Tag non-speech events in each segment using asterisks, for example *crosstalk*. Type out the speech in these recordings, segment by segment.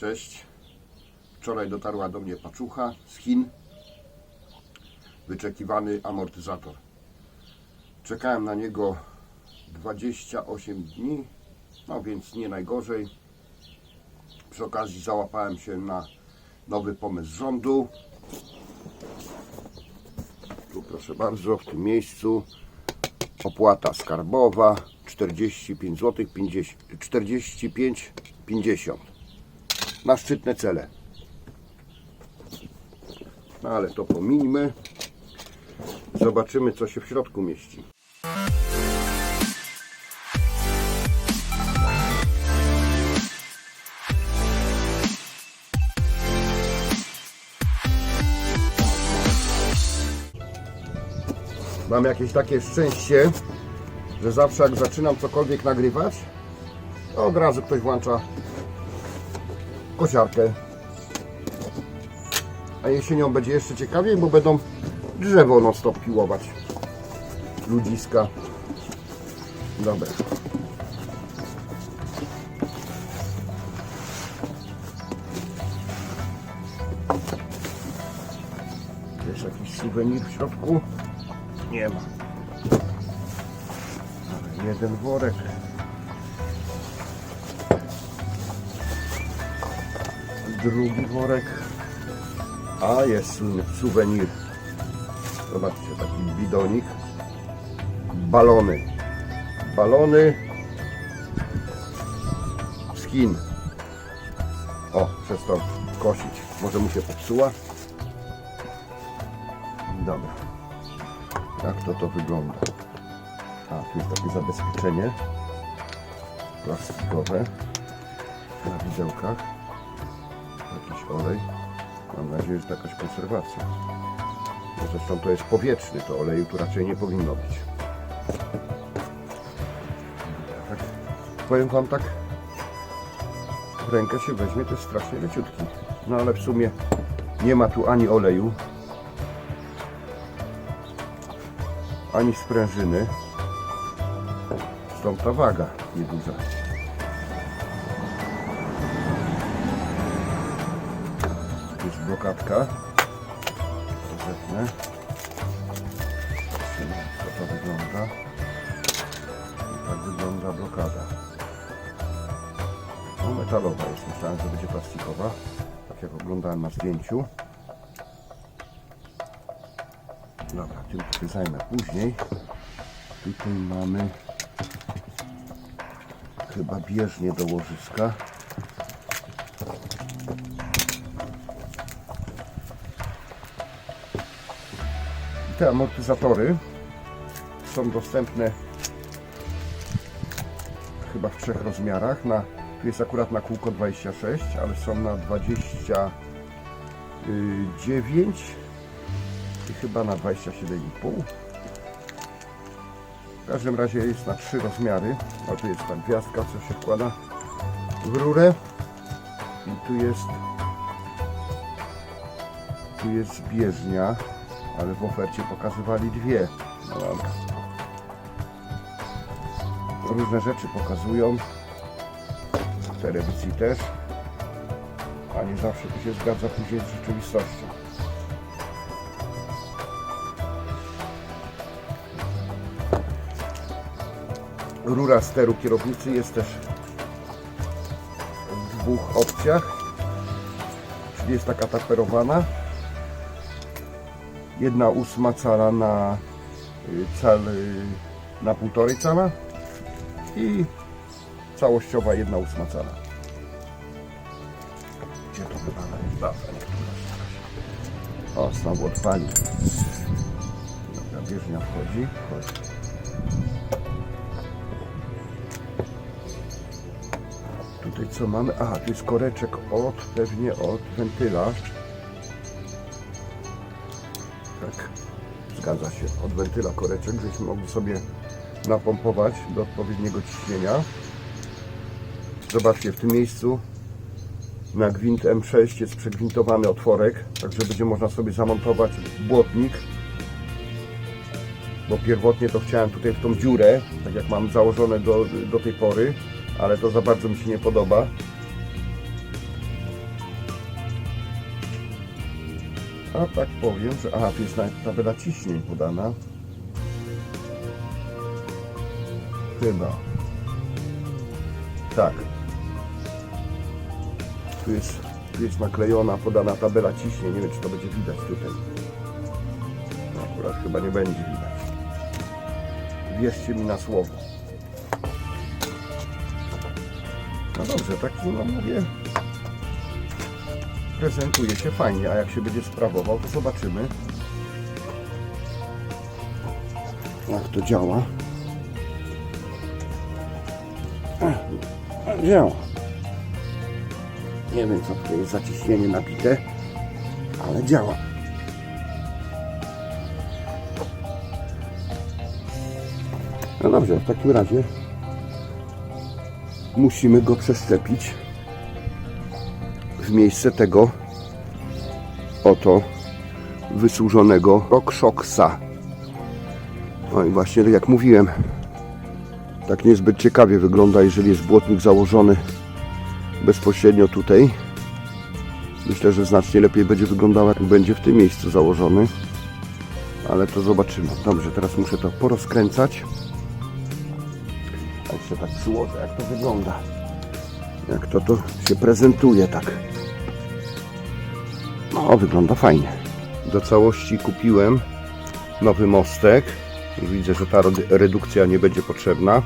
Cześć. Wczoraj dotarła do mnie paczucha z Chin. Wyczekiwany amortyzator. Czekałem na niego 28 dni, no więc nie najgorzej. Przy okazji załapałem się na nowy pomysł rządu. Tu proszę bardzo, w tym miejscu opłata skarbowa 45 zł 50, 45 50 na szczytne cele. No ale to pomińmy. Zobaczymy co się w środku mieści. Mam jakieś takie szczęście, że zawsze jak zaczynam cokolwiek nagrywać, to od razu ktoś włącza kosiarkę. A jesienią będzie jeszcze ciekawiej, bo będą drzewo non stop piłować. Ludziska. Dobra. Jest jakiś suwenir w środku? Nie ma. Jeden worek. Drugi worek. A jest su- suwenir. Zobaczcie, taki bidonik. Balony. Balony z Chin. O, przez to kosić. Może mu się popsuła. Dobra. Jak to to wygląda? A, tu jest takie zabezpieczenie plastikowe na widełkach. Jakiś olej. Mam nadzieję, że to jakaś konserwacja. Zresztą to jest powietrzny, to oleju tu raczej nie powinno być. Tak, powiem Wam tak, rękę się weźmie, to jest strasznie leciutki. No ale w sumie nie ma tu ani oleju, ani sprężyny. Stąd ta waga nieduża. Rozetnę. Zobaczymy, jak to wygląda. I tak wygląda blokada. No metalowa jest. Myślałem, że będzie plastikowa. Tak jak oglądałem na zdjęciu. Dobra, tym się zajmę później. Tutaj mamy chyba bieżnię do łożyska. Te amortyzatory są dostępne chyba w trzech rozmiarach. Na, tu jest akurat na kółko 26, ale są na 29 i chyba na 27,5. W każdym razie jest na trzy rozmiary. O tu jest ta gwiazdka, co się wkłada w rurę. I tu jest tu jest bieżnia, ale w ofercie pokazywali dwie. No. Różne rzeczy pokazują. W telewizji też. A nie zawsze to się zgadza później z rzeczywistością. Rura steru kierownicy jest też w dwóch opcjach. Czyli jest taka taperowana. Jedna ósma cala na y, cal y, na półtorej cala i całościowa jedna ósma cala. Gdzie to wywala? Dobra, niech. O, znowu odpali. Dobra, bieżnia wchodzi. Tutaj co mamy? Aha, tu jest koreczek od, pewnie od wentyla. Zgadza się. Od wentyla koreczek, żeśmy mogli sobie napompować do odpowiedniego ciśnienia. Zobaczcie, w tym miejscu na gwint M6 jest przegwintowany otworek, także będzie można sobie zamontować błotnik. Bo pierwotnie to chciałem tutaj w tą dziurę, tak jak mam założone do, do tej pory, ale to za bardzo mi się nie podoba. A tak powiem, że... Aha, tu jest nawet tabela ciśnień podana. Chyba. Tak. Tu jest, tu jest naklejona, podana tabela ciśnień. Nie wiem, czy to będzie widać tutaj. No, akurat chyba nie będzie widać. Wierzcie mi na słowo. No dobrze, taki no mówię, prezentuje się fajnie, a jak się będzie sprawował, to zobaczymy jak to działa. Działa. Nie wiem co tutaj jest zaciśnienie nabite, ale działa. No dobrze, w takim razie musimy go przeszczepić w miejsce tego oto wysłużonego RockShoxa. No i właśnie tak jak mówiłem, tak niezbyt ciekawie wygląda, jeżeli jest błotnik założony bezpośrednio tutaj. Myślę, że znacznie lepiej będzie wyglądało, jak będzie w tym miejscu założony. Ale to zobaczymy. Dobrze, teraz muszę to porozkręcać. A jeszcze tak przyłożę, jak to wygląda. Jak to to się prezentuje tak. No, wygląda fajnie. Do całości kupiłem nowy mostek. Widzę, że ta redukcja nie będzie potrzebna.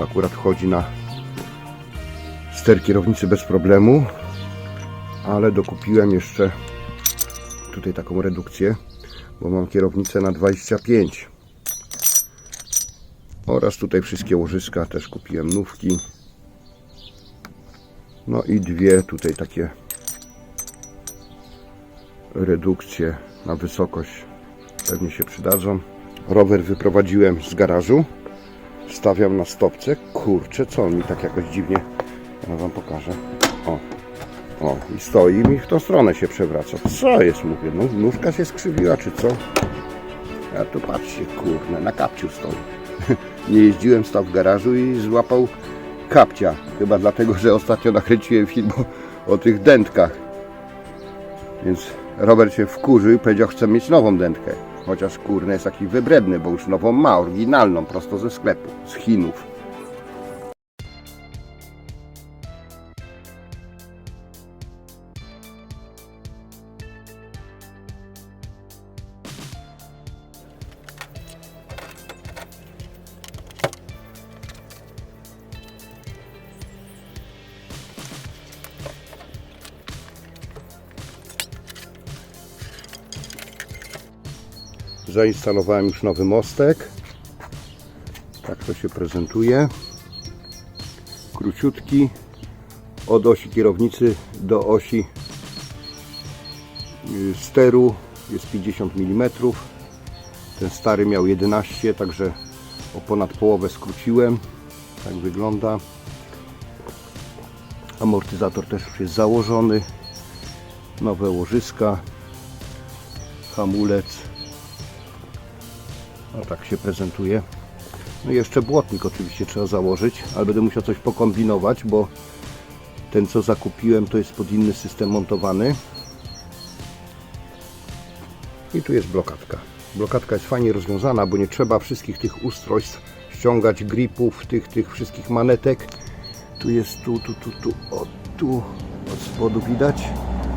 Akurat wchodzi na ster kierownicy bez problemu. Ale dokupiłem jeszcze tutaj taką redukcję, bo mam kierownicę na 25. Oraz tutaj wszystkie łożyska też kupiłem nówki. No i dwie tutaj takie redukcje na wysokość pewnie się przydadzą. Rower wyprowadziłem z garażu. Stawiam na stopce. Kurczę, co on mi tak jakoś dziwnie. Ja wam pokażę. O. O, i stoi mi w tą stronę się przewraca. Co jest, mówię, no, nóżka się skrzywiła, czy co? Ja tu patrzcie, kurne, na kapciu stoi. *laughs* Nie jeździłem, stał w garażu i złapał kapcia. Chyba dlatego, że ostatnio nakręciłem film o, o tych dętkach. Więc Robert się wkurzył i powiedział, chce mieć nową dętkę. Chociaż kurny jest taki wybredny, bo już nową ma, oryginalną, prosto ze sklepu, z Chinów. Zainstalowałem już nowy mostek. Tak to się prezentuje. Króciutki. Od osi kierownicy do osi y, steru jest 50 mm. Ten stary miał 11, także o ponad połowę skróciłem. Tak wygląda. Amortyzator też już jest założony. Nowe łożyska. Hamulec. O tak się prezentuje. No i jeszcze błotnik oczywiście trzeba założyć, ale będę musiał coś pokombinować, bo ten co zakupiłem to jest pod inny system montowany. I tu jest blokadka. Blokadka jest fajnie rozwiązana, bo nie trzeba wszystkich tych ustrojstw ściągać, gripów, tych, tych wszystkich manetek. Tu jest, tu, tu, tu, tu, o tu, od spodu widać.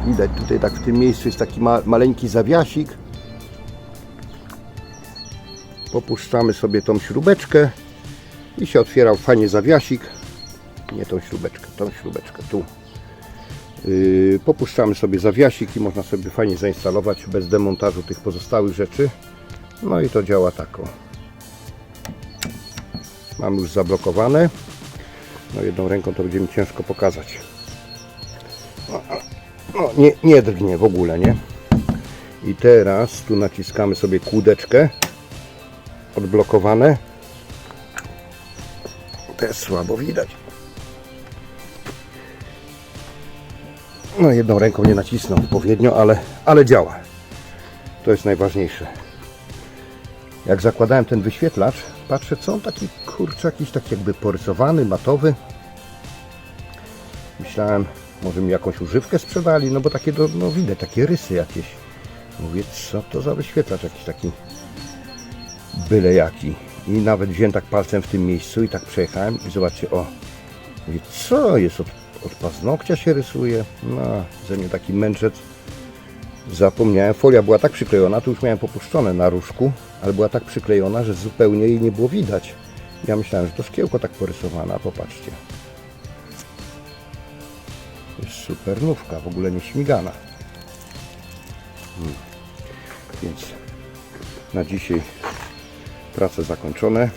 Widać tutaj tak w tym miejscu jest taki ma, maleńki zawiasik popuszczamy sobie tą śrubeczkę i się otwierał fajnie zawiasik. Nie tą śrubeczkę, tą śrubeczkę tu. Yy, popuszczamy sobie zawiasik i można sobie fajnie zainstalować bez demontażu tych pozostałych rzeczy. No i to działa tak o. mam już zablokowane. No jedną ręką to będzie mi ciężko pokazać. No, nie, nie drgnie w ogóle, nie? I teraz tu naciskamy sobie kłódeczkę odblokowane. To jest słabo widać. No jedną ręką nie nacisnął odpowiednio, ale, ale działa. To jest najważniejsze. Jak zakładałem ten wyświetlacz, patrzę co on taki kurczę, jakiś taki jakby porysowany, matowy. Myślałem, Może mi jakąś używkę sprzedali, no bo takie, do, no widać, takie rysy jakieś. Mówię, co to za wyświetlacz jakiś taki byle jaki. I nawet wziąłem tak palcem w tym miejscu i tak przejechałem i zobaczcie, o, mówię, co jest, od, od paznokcia się rysuje. No, ze mnie taki mędrzec. Zapomniałem, folia była tak przyklejona, tu już miałem popuszczone na różku, ale była tak przyklejona, że zupełnie jej nie było widać. Ja myślałem, że to szkiełko tak porysowane, a popatrzcie. Jest super nówka, w ogóle nie śmigana. Hmm. Więc na dzisiaj prace zakończone.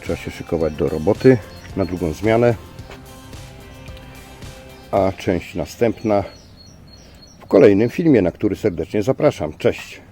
Trzeba się szykować do roboty na drugą zmianę. A część następna w kolejnym filmie, na który serdecznie zapraszam. Cześć!